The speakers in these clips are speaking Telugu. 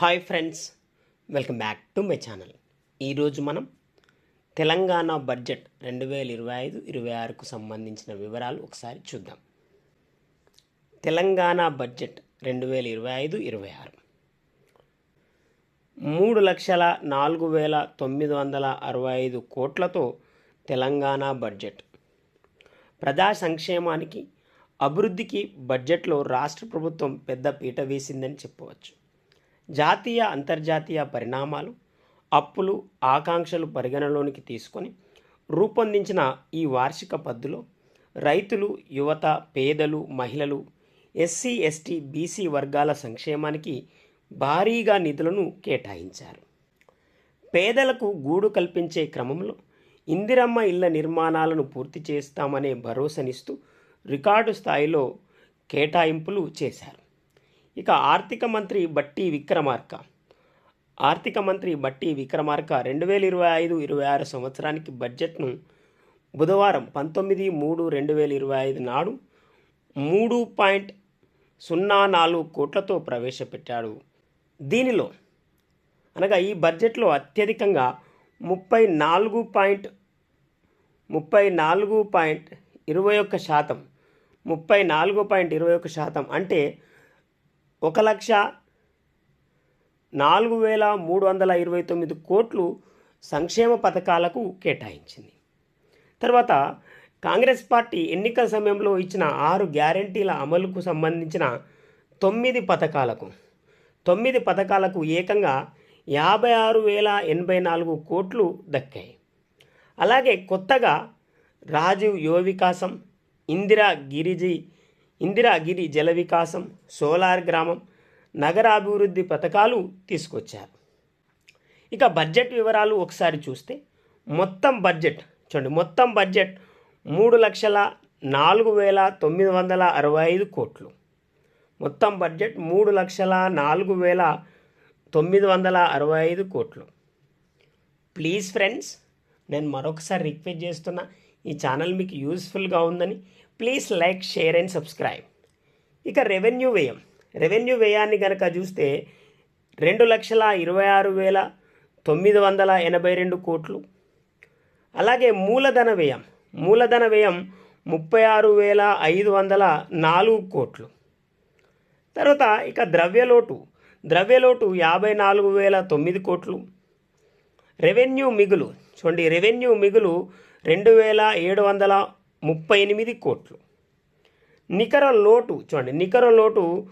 Hi friends welcome back to my channel. ఈరోజు మనం తెలంగాణ బడ్జెట్ రెండు వేల ఇరవై ఐదు ఇరవై ఆరుకు సంబంధించిన వివరాలు ఒకసారి చూద్దాం. తెలంగాణ బడ్జెట్ రెండు వేల ఇరవై ఐదు ఇరవై ఆరు. మూడు లక్షల నాలుగు వేల తొమ్మిది వందల అరవై ఐదు కోట్లతో తెలంగాణ బడ్జెట్. ప్రజా సంక్షేమానికి అభివృద్ధికి బడ్జెట్లో రాష్ట్ర ప్రభుత్వం పెద్ద పీట వేసిందని చెప్పవచ్చు. జాతీయ అంతర్జాతీయ పరిణామాలు అప్పులు ఆకాంక్షలు పరిగణలోనికి తీసుకొని రూపొందించిన ఈ వార్షిక పద్దులో రైతులు యువత పేదలు మహిళలు ఎస్సీ ఎస్టీ బీసీ వర్గాల సంక్షేమానికి భారీగా నిధులను కేటాయించారు. పేదలకు గూడు కల్పించే క్రమంలో ఇందిరమ్మ ఇళ్ళ నిర్మాణాలను పూర్తి చేస్తామనే భరోసానిస్తూ రికార్డు స్థాయిలో కేటాయింపులు చేశారు. ఇక ఆర్థిక మంత్రి బట్టి విక్రమార్క. ఆర్థిక మంత్రి బట్టి విక్రమార్క రెండు వేల ఇరవై ఐదు ఇరవై ఆరు సంవత్సరానికి బడ్జెట్ను బుధవారం పంతొమ్మిది మూడు రెండు వేల ఇరవై ఐదు నాడు మూడు పాయింట్ సున్నా నాలుగు కోట్లతో ప్రవేశపెట్టాడు. దీనిలో అనగా ఈ బడ్జెట్లో అత్యధికంగా ముప్పై నాలుగు పాయింట్ ముప్పై నాలుగు పాయింట్ ఇరవై ఒక్క శాతం ముప్పై నాలుగు పాయింట్ ఇరవై ఒక్క శాతం అంటే ఒక లక్ష నాలుగు వేల మూడు వందల ఇరవై తొమ్మిది కోట్లు సంక్షేమ పథకాలకు కేటాయించింది. తర్వాత కాంగ్రెస్ పార్టీ ఎన్నికల సమయంలో ఇచ్చిన ఆరు గ్యారంటీల అమలుకు సంబంధించిన తొమ్మిది పథకాలకు తొమ్మిది పథకాలకు ఏకంగా యాభై ఆరు వేల ఎనభై నాలుగు కోట్లు దక్కాయి. అలాగే కొత్తగా రాజీవ్ యువ వికాసం ఇందిరా గిరిజీ ఇందిరాగిరి జల వికాసం సోలార్ గ్రామం నగరాభివృద్ధి పథకాలు తీసుకొచ్చారు. ఇక బడ్జెట్ వివరాలు ఒకసారి చూస్తే మొత్తం బడ్జెట్ చూడండి మొత్తం బడ్జెట్ మూడు లక్షల నాలుగు వేల తొమ్మిది వందల అరవై ఐదు కోట్లు. మొత్తం బడ్జెట్ మూడు లక్షల నాలుగు వేల తొమ్మిది వందల అరవై ఐదు కోట్లు. ప్లీజ్ ఫ్రెండ్స్ నేను మరొకసారి రిక్వెస్ట్ చేస్తున్నా ఈ ఛానల్ మీకు యూస్ఫుల్గా ఉందని please like share and subscribe. ఇక రెవెన్యూ వ్యయం. రెవెన్యూ వ్యయాన్ని కనుక చూస్తే రెండు లక్షల ఇరవై ఆరు వేల తొమ్మిది వందల ఎనభై రెండు కోట్లు. అలాగే మూలధన వ్యయం. మూలధన వ్యయం ముప్పై ఆరు వేల ఐదు వందల నాలుగు కోట్లు. తర్వాత ఇక ద్రవ్యలోటు ద్రవ్యలోటు యాభై నాలుగు వేల తొమ్మిది కోట్లు. రెవెన్యూ మిగులు. చూడండి రెవెన్యూ మిగులు రెండు వేల ఏడు వందల ముప్పై ఎనిమిది కోట్లు. నికర లోటు చూడండి నికర లోటు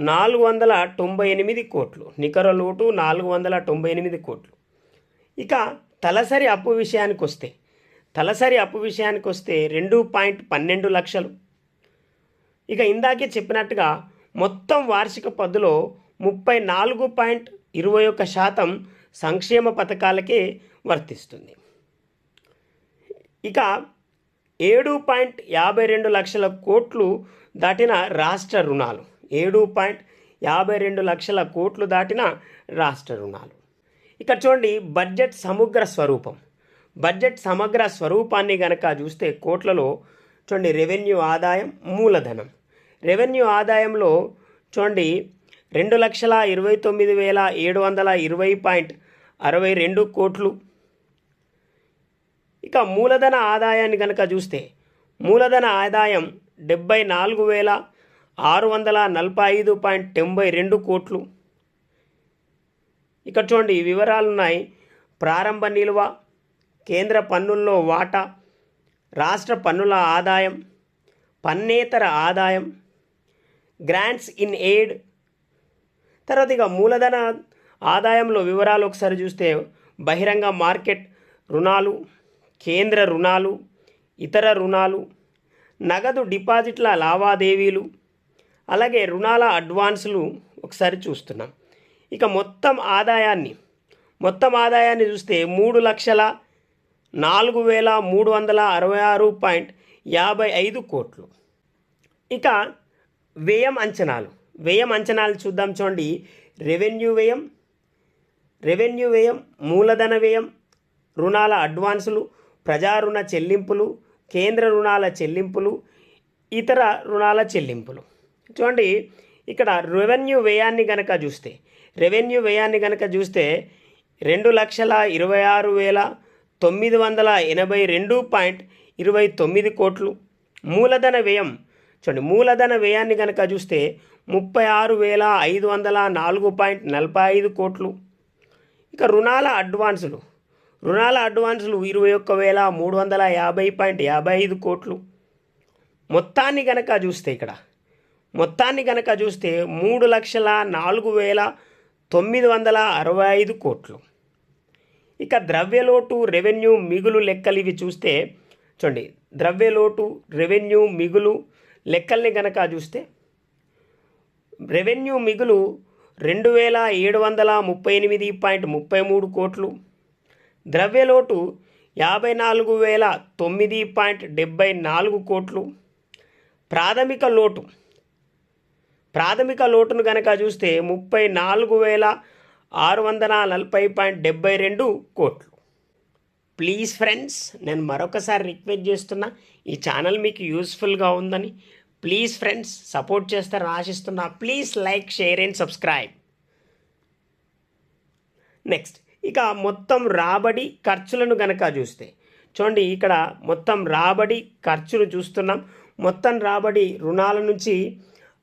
నాలుగు వందల తొంభై ఎనిమిది కోట్లు. నికర లోటు నాలుగు వందల తొంభై ఎనిమిది కోట్లు. ఇక తలసరి అప్పు విషయానికి వస్తే తలసరి అప్పు విషయానికి వస్తే రెండు పాయింట్ పన్నెండు లక్షలు. ఇక ఇందాకే చెప్పినట్టుగా మొత్తం వార్షిక పద్దులో ముప్పై నాలుగు పాయింట్ ఇరవై ఒక్క శాతం సంక్షేమ పథకాలకే వర్తిస్తుంది. ఇక ఏడు పాయింట్ యాభై రెండు లక్షల కోట్లు దాటిన రాష్ట్ర రుణాలు. ఏడు పాయింట్ యాభై రెండు లక్షల కోట్లు దాటిన రాష్ట్ర రుణాలు. ఇక్కడ చూడండి బడ్జెట్ సమగ్ర స్వరూపం. బడ్జెట్ సమగ్ర స్వరూపాన్ని గనక చూస్తే కోట్లలో చూడండి రెవెన్యూ ఆదాయం మూలధనం. రెవెన్యూ ఆదాయంలో చూడండి రెండు లక్షల ఇరవై తొమ్మిది వేల ఏడు వందల ఇరవై పాయింట్ అరవై రెండు కోట్లు ఇక మూలధన ఆదాయాన్ని కనుక చూస్తే మూలధన ఆదాయం డెబ్బై నాలుగు వేల ఆరు వందల నలభై ఐదు పాయింట్ తొంభై రెండు కోట్లు. ఇక్కడ చూడండి వివరాలున్నాయి. వివరాలు ఉన్నాయి ప్రారంభ నిల్వ కేంద్ర పన్నుల్లో వాటా రాష్ట్ర పన్నుల ఆదాయం పన్నేతర ఆదాయం గ్రాంట్స్ ఇన్ ఎయిడ్. తర్వాత ఇక మూలధన ఆదాయంలో వివరాలు ఒకసారి చూస్తే బహిరంగ మార్కెట్ రుణాలు కేంద్ర రుణాలు ఇతర రుణాలు నగదు డిపాజిట్ల లావాదేవీలు అలాగే రుణాల అడ్వాన్సులు ఒకసారి చూస్తున్నాం. ఇక మొత్తం ఆదాయాన్ని మొత్తం ఆదాయాన్ని చూస్తే మూడు లక్షల నాలుగు వేల మూడు వందల అరవై ఆరు పాయింట్ యాభై ఐదు కోట్లు. ఇక వ్యయం అంచనాలు వ్యయం అంచనాలు చూద్దాం చూడండి. రెవెన్యూ వ్యయం రెవెన్యూ వ్యయం మూలధన వ్యయం రుణాల అడ్వాన్సులు ప్రజా రుణ చెల్లింపులు కేంద్ర రుణాల చెల్లింపులు ఇతర రుణాల చెల్లింపులు. చూడండి ఇక్కడ రెవెన్యూ వ్యయాన్ని గనక చూస్తే రెవెన్యూ వ్యయాన్ని గనక చూస్తే రెండు లక్షల ఇరవై ఆరు వేల తొమ్మిది వందల ఎనభై రెండు పాయింట్ ఇరవై తొమ్మిది కోట్లు. మూలధన వ్యయం చూడండి మూలధన వ్యయాన్ని కనుక చూస్తే ముప్పై ఆరు వేల ఐదు వందల నాలుగు పాయింట్ నలభై ఐదు కోట్లు. ఇక రుణాల అడ్వాన్సులు రుణాల అడ్వాన్సులు ఇరవై ఒక్క వేల మూడు వందల యాభై పాయింట్ యాభై ఐదు కోట్లు. మొత్తాన్ని గనక చూస్తే ఇక్కడ మొత్తాన్ని గనక చూస్తే మూడు లక్షల నాలుగు వేల తొమ్మిది వందల అరవై ఐదు కోట్లు. ఇక ద్రవ్యలోటు రెవెన్యూ మిగులు లెక్కలు ఇవి చూస్తే చూడండి ద్రవ్యలోటు రెవెన్యూ మిగులు లెక్కల్ని గనక చూస్తే రెవెన్యూ మిగులు రెండు వేల ఏడు వందల ముప్పై ఎనిమిది పాయింట్ ముప్పై మూడు కోట్లు. ద్రవ్యలోటు యాభై నాలుగు వేల తొమ్మిది పాయింట్ డెబ్బై నాలుగు కోట్లు. ప్రాథమిక లోటు. ప్రాథమిక లోటును గనక చూస్తే ముప్పై నాలుగు వేల ఆరు వందల నలభై పాయింట్ డెబ్బై రెండు కోట్లు. ప్లీజ్ ఫ్రెండ్స్ నేను మరొకసారి రిక్వెస్ట్ చేస్తున్నా ఈ ఛానల్ మీకు యూస్ఫుల్గా ఉందని. ప్లీజ్ ఫ్రెండ్స్ సపోర్ట్ చేస్తారని ఆశిస్తున్నా. Please like share and subscribe. Next. ఇక మొత్తం రాబడి ఖర్చులను గనక చూస్తే చూడండి ఇక్కడ మొత్తం రాబడి ఖర్చులు చూస్తున్నాం. మొత్తం రాబడి రుణాల నుంచి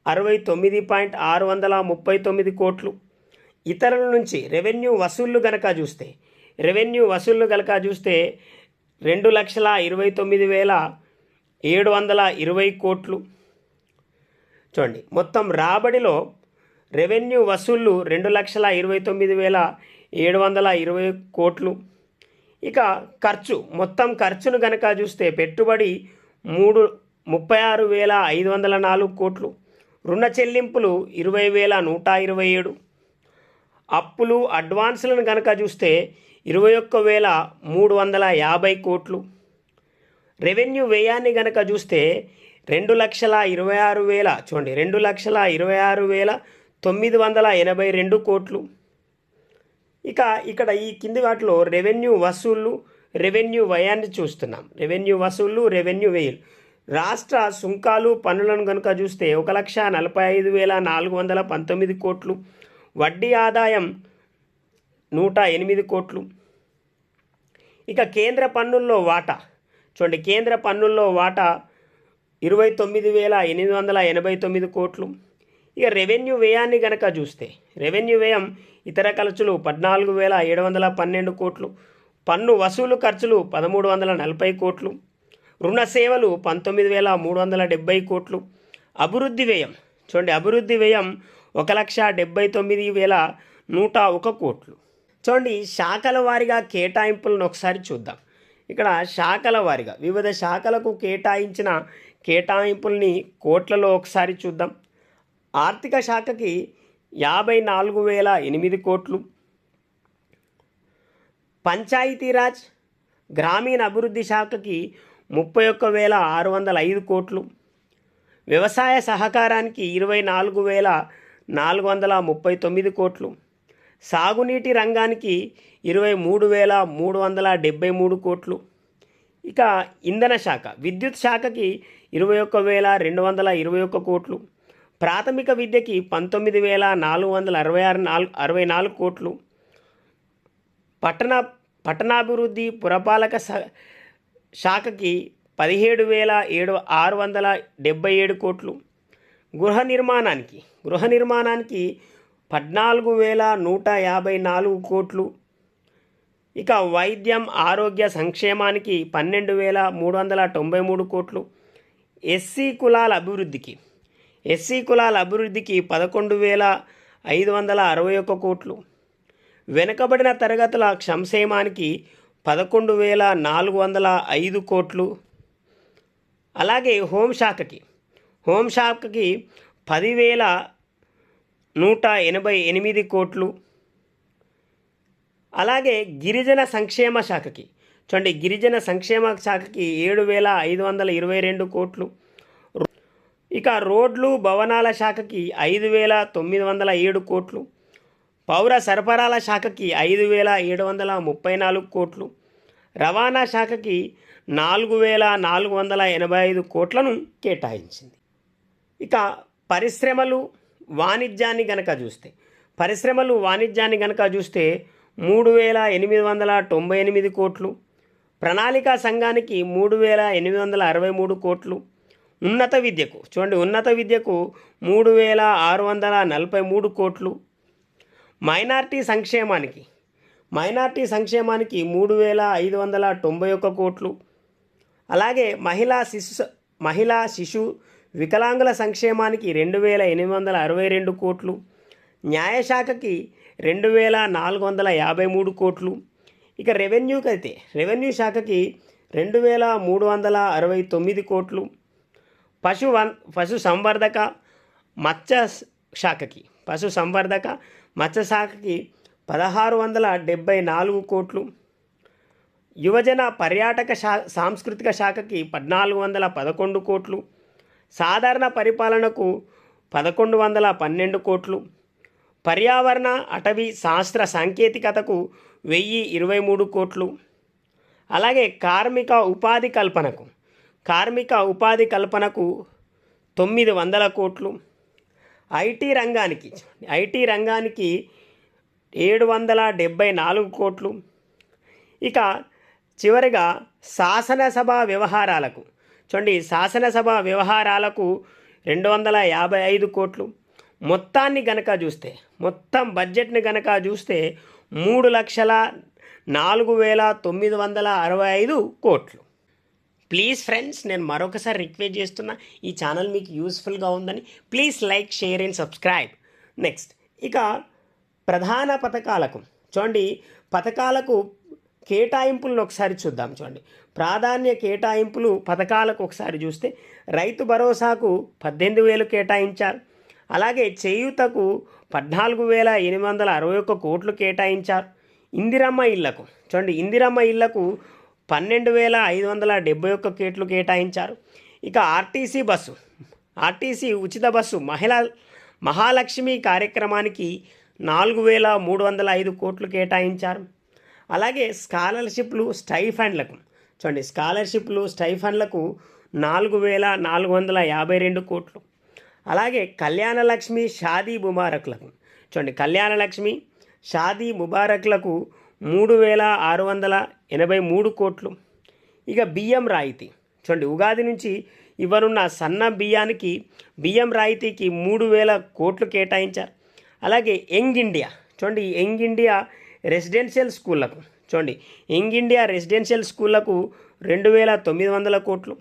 అరవై తొమ్మిది పాయింట్ ఆరు వందల ముప్పై తొమ్మిది కోట్లు. ఇతరుల నుంచి రెవెన్యూ వసూళ్ళు గనక చూస్తే రెవెన్యూ వసూళ్ళు గనక చూస్తే రెండు లక్షల ఇరవై తొమ్మిది వేల ఏడు వందల ఇరవై కోట్లు. చూడండి మొత్తం రాబడిలో రెవెన్యూ వసూళ్ళు రెండు లక్షల ఇరవై తొమ్మిది వేల ఏడు వందల ఇరవై కోట్లు. ఇక ఖర్చు మొత్తం ఖర్చును గనక చూస్తే పెట్టుబడి మూడు ముప్పై ఆరు వేల ఐదు వందల నాలుగు కోట్లు. రుణ చెల్లింపులు ఇరవై వేల నూట ఇరవై ఏడు. అప్పులు అడ్వాన్సులను గనక చూస్తే ఇరవై ఒక్క వేల మూడు వందల యాభై కోట్లు. రెవెన్యూ వ్యయాన్ని గనక చూస్తే రెండు లక్షల ఇరవై ఆరు వేల చూడండి రెండు లక్షల ఇరవై ఆరు వేల తొమ్మిది వందల ఎనభై రెండు కోట్లు. ఇక ఇక్కడ ఈ కింది వాటిలో రెవెన్యూ వసూళ్ళు రెవెన్యూ వ్యయాన్ని చూస్తున్నాం. రెవెన్యూ వసూళ్ళు రెవెన్యూ వ్యయులు. రాష్ట్ర సుంకాలు పన్నులను కనుక చూస్తే ఒక లక్ష నలభై ఐదు వేల నాలుగు వందల పంతొమ్మిది కోట్లు వడ్డీ ఆదాయం నూట ఎనిమిది కోట్లు. ఇక కేంద్ర పన్నుల్లో వాటా. చూడండి కేంద్ర పన్నుల్లో వాటా ఇరవై తొమ్మిది వేల ఎనిమిది వందల ఎనభై తొమ్మిది కోట్లు. ఇక రెవెన్యూ వ్యయాన్ని గనక చూస్తే రెవెన్యూ వ్యయం ఇతర ఖర్చులు పద్నాలుగు వేల ఏడు వందల పన్నెండు కోట్లు. పన్ను వసూలు ఖర్చులు పదమూడు వందల నలభై కోట్లు. రుణ సేవలు పంతొమ్మిది వేల మూడు వందల డెబ్బై కోట్లు. అభివృద్ధి వ్యయం చూడండి అభివృద్ధి వ్యయం ఒక లక్ష డెబ్బై తొమ్మిది వేల నూట ఒక కోట్లు. చూడండి శాఖల వారీగా కేటాయింపులను ఒకసారి చూద్దాం. ఇక్కడ శాఖల వారీగా వివిధ శాఖలకు కేటాయించిన కేటాయింపుల్ని కోట్లలో ఒకసారి చూద్దాం. ఆర్థిక శాఖకి యాభై నాలుగు వేల ఎనిమిది కోట్లు. పంచాయతీరాజ్ గ్రామీణ అభివృద్ధి శాఖకి ముప్పై ఒక్క వేల ఆరు వందల ఐదు కోట్లు. వ్యవసాయ సహకారానికి ఇరవై నాలుగు వేల నాలుగు వందల ముప్పై తొమ్మిది కోట్లు. సాగునీటి రంగానికి ఇరవై మూడు వేల మూడు వందల డెబ్బై మూడు కోట్లు. ఇక ఇంధన శాఖ విద్యుత్ శాఖకి ఇరవై ఒక్క వేల రెండు వందల ఇరవై ఒక్క కోట్లు. ప్రాథమిక విద్యకి పంతొమ్మిది వేల నాలుగు వందల అరవై ఆరు నాలుగు అరవై నాలుగు కోట్లు. పట్టణ పట్టణాభివృద్ధి పురపాలక శాఖకి పదిహేడు వేల ఏడు ఆరు వందల డెబ్బై ఏడు కోట్లు. గృహ నిర్మాణానికి గృహ నిర్మాణానికి పద్నాలుగు వేల నూట యాభై నాలుగు కోట్లు. ఇక వైద్యం ఆరోగ్య సంక్షేమానికి పన్నెండు వేల మూడు వందల తొంభై మూడు కోట్లు. ఎస్సీ కులాల అభివృద్ధికి ఎస్సీ కులాల అభివృద్ధికి పదకొండు వేల ఐదు వందల అరవై ఒక్క కోట్లు. వెనుకబడిన తరగతుల సంక్షేమానికి పదకొండు వేల నాలుగు వందల ఐదు కోట్లు. అలాగే హోంశాఖకి హోంశాఖకి పదివేల నూట ఎనభై ఎనిమిది కోట్లు. అలాగే గిరిజన సంక్షేమ శాఖకి చూడండి గిరిజన సంక్షేమ శాఖకి ఏడు వేల ఐదు వందల ఇరవై రెండు కోట్లు. ఇక రోడ్లు భవనాల శాఖకి ఐదు వేల తొమ్మిది వందల ఏడు కోట్లు పౌర సరఫరాల శాఖకి ఐదు వేల ఏడు వందల ముప్పై నాలుగు కోట్లు రవాణా శాఖకి నాలుగు వేల నాలుగు వందల ఎనభై ఐదు కోట్లను కేటాయించింది. ఇక పరిశ్రమలు వాణిజ్యాన్ని గనక చూస్తే పరిశ్రమలు వాణిజ్యాన్ని గనక చూస్తే మూడు వేల ఎనిమిది వందల తొంభై ఎనిమిది కోట్లు ప్రణాళికా సంఘానికి మూడు వేల ఎనిమిది వందల అరవై మూడు కోట్లు ఉన్నత విద్యకు చూడండి ఉన్నత విద్యకు మూడు వేల ఆరు వందల నలభై మూడు కోట్లు. మైనార్టీ సంక్షేమానికి మైనార్టీ సంక్షేమానికి మూడు వేల ఐదు వందల తొంభై ఒక్క కోట్లు. అలాగే మహిళా శిశు మహిళా శిశు వికలాంగుల సంక్షేమానికి రెండు వేల ఎనిమిది వందల అరవై రెండు కోట్లు. న్యాయశాఖకి రెండు వేల నాలుగు వందల యాభై మూడు కోట్లు. ఇక రెవెన్యూకి అయితే రెవెన్యూ శాఖకి రెండు వేల మూడు వందల అరవై తొమ్మిది కోట్లు. పశు వన్ పశు సంవర్ధక మత్స్య శాఖకి పశు సంవర్ధక మత్స్య శాఖకి పదహారు వందల డెబ్బై నాలుగు కోట్లు. యువజన పర్యాటక శా సాంస్కృతిక శాఖకి పద్నాలుగు వందల పదకొండు కోట్లు. సాధారణ పరిపాలనకు పదకొండు వందల పన్నెండు కోట్లు. పర్యావరణ అటవీ శాస్త్ర సాంకేతికతకు వెయ్యి ఇరవై మూడు కోట్లు. అలాగే కార్మిక ఉపాధి కల్పనకు కార్మిక ఉపాధి కల్పనకు తొమ్మిది వందల కోట్లు. ఐటీ రంగానికి ఐటీ రంగానికి ఏడు వందల డెబ్బై నాలుగు కోట్లు. ఇక చివరిగా శాసనసభ వ్యవహారాలకు చూడండి శాసనసభ వ్యవహారాలకు రెండు వందల యాభై ఐదు కోట్లు. మొత్తాన్ని గనక చూస్తే మొత్తం బడ్జెట్ని గనక చూస్తే మూడు లక్షల నాలుగు వేల తొమ్మిది వందల అరవై ఐదు కోట్లు. ప్లీజ్ ఫ్రెండ్స్ నేను మరొకసారి రిక్వెస్ట్ చేస్తున్నా ఈ ఛానల్ మీకు యూస్ఫుల్గా ఉందని. Please like share and subscribe next ఇక ప్రధాన పథకాలకు. చూడండి పథకాలకు కేటాయింపులను ఒకసారి చూద్దాం చూడండి. ప్రాధాన్య కేటాయింపులు పథకాలకు ఒకసారి చూస్తే రైతు భరోసాకు పద్దెనిమిది వేలు కేటాయించారు. అలాగే చేయూతకు పద్నాలుగు వేల ఎనిమిది వందల అరవై ఒక్క కోట్లు కేటాయించారు. ఇందిరమ్మ ఇళ్ళకు. చూడండి ఇందిరమ్మ ఇళ్ళకు పన్నెండు వేల ఐదు వందల డెబ్బై ఒక్క కేట్లు కేటాయించారు. ఇక ఆర్టీసీ బస్సు ఆర్టీసీ ఉచిత బస్సు మహిళా మహాలక్ష్మి కార్యక్రమానికి నాలుగు వేల మూడు వందల ఐదు కోట్లు కేటాయించారు. అలాగే స్కాలర్షిప్లు స్టైఫండ్లకు చూడండి స్కాలర్షిప్లు స్టైఫండ్లకు నాలుగు వేల నాలుగు వందల యాభై రెండు కోట్లు. అలాగే కళ్యాణలక్ష్మి షాదీ ముబారక్లకు చూడండి కళ్యాణలక్ష్మి షాదీ ముబారక్లకు మూడు వేల ఆరు వందల ఎనభై మూడు కోట్లు. ఇక బియ్యం రాయితీ. చూడండి ఉగాది నుంచి ఇవ్వనున్న సన్న బియ్యానికి బియ్యం రాయితీకి మూడు వేల కోట్లు కేటాయించారు. అలాగే యంగ్ ఇండియా. చూడండి యంగ్ ఇండియా రెసిడెన్షియల్ స్కూళ్ళకు. చూడండి యంగ్ ఇండియా రెసిడెన్షియల్ స్కూళ్ళకు రెండు వేల తొమ్మిది వందల కోట్లు.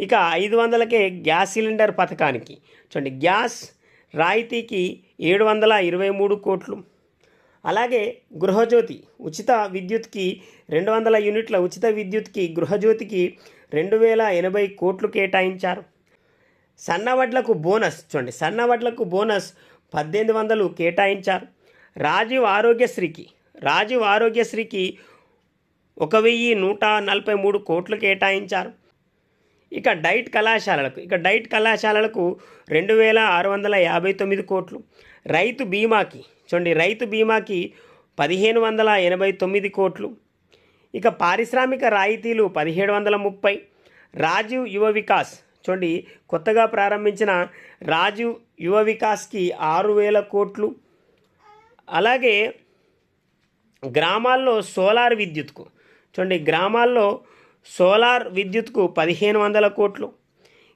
ఇక ఐదు వందలకే గ్యాస్ సిలిండర్ పథకానికి. చూడండి గ్యాస్ రాయితీకి ఏడు వందల ఇరవై మూడు కోట్లు. అలాగే గృహజ్యోతి ఉచిత విద్యుత్కి రెండు వందల యూనిట్ల ఉచిత విద్యుత్కి గృహజ్యోతికి రెండు వేల ఎనభై కోట్లు కేటాయించారు. సన్నవడ్లకు బోనస్ చూడండి సన్నవడ్లకు బోనస్ పద్దెనిమిది వందలు కేటాయించారు. రాజీవ్ ఆరోగ్యశ్రీకి రాజీవ్ ఆరోగ్యశ్రీకి ఒక వెయ్యి నూట నలభై మూడు కోట్లు కేటాయించారు. ఇక డైట్ కళాశాలలకు ఇక డైట్ కళాశాలలకు రెండు వేల ఆరు వందల యాభై తొమ్మిది కోట్లు. రైతు బీమాకి చూడండి రైతు బీమాకి పదిహేను వందల ఎనభై తొమ్మిది కోట్లు ఇక పారిశ్రామిక రాయితీలు పదిహేడు వందల ముప్పై రాజీవ్ యువ వికాస్ చూడండి కొత్తగా ప్రారంభించిన రాజీవ్ యువ వికాస్కి ఆరు వేల కోట్లు అలాగే గ్రామాల్లో సోలార్ విద్యుత్కు చూడండి గ్రామాల్లో సోలార్ విద్యుత్కు పదిహేను వందల కోట్లు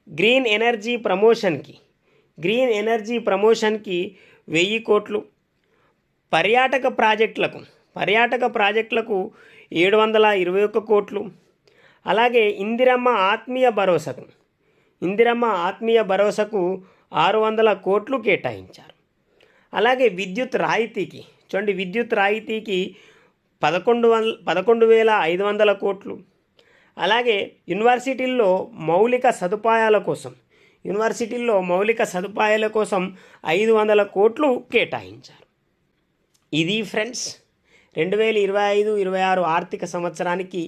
గ్రీన్ ఎనర్జీ ప్రమోషన్కి గ్రీన్ ఎనర్జీ ప్రమోషన్కి వెయ్యి కోట్లు పర్యాటక ప్రాజెక్టులకు పర్యాటక ప్రాజెక్టులకు ఏడు వందల ఇరవై ఒక్క కోట్లు. అలాగే ఇందిరమ్మ ఆత్మీయ భరోసాకు ఇందిరమ్మ ఆత్మీయ భరోసాకు ఆరు వందల కోట్లు కేటాయించారు. అలాగే విద్యుత్ రాయితీకి చూడండి విద్యుత్ రాయితీకి పదకొండు వందల పదకొండు వేల ఐదు వందల కోట్లు. అలాగే యూనివర్సిటీల్లో మౌలిక సదుపాయాల కోసం యూనివర్సిటీల్లో మౌలిక సదుపాయాల కోసం ఐదు వందల కోట్లు కేటాయించారు. ఇది ఫ్రెండ్స్ రెండు వేల ఇరవై ఐదు ఇరవై ఆరు ఆర్థిక సంవత్సరానికి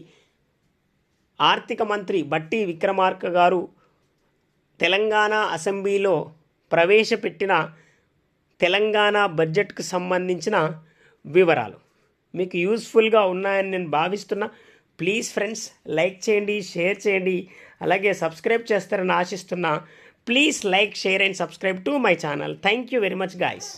ఆర్థిక మంత్రి బట్టి విక్రమార్క గారు తెలంగాణ అసెంబ్లీలో ప్రవేశపెట్టిన తెలంగాణ బడ్జెట్కు సంబంధించిన వివరాలు. మీకు యూస్ఫుల్గా ఉన్నాయని నేను భావిస్తున్నా. ప్లీజ్ ఫ్రెండ్స్ లైక్ చేయండి షేర్ చేయండి అలాగే సబ్స్క్రైబ్ చేస్తారని ఆశిస్తున్నా. Please like share and subscribe to my channel. Thank you very much guys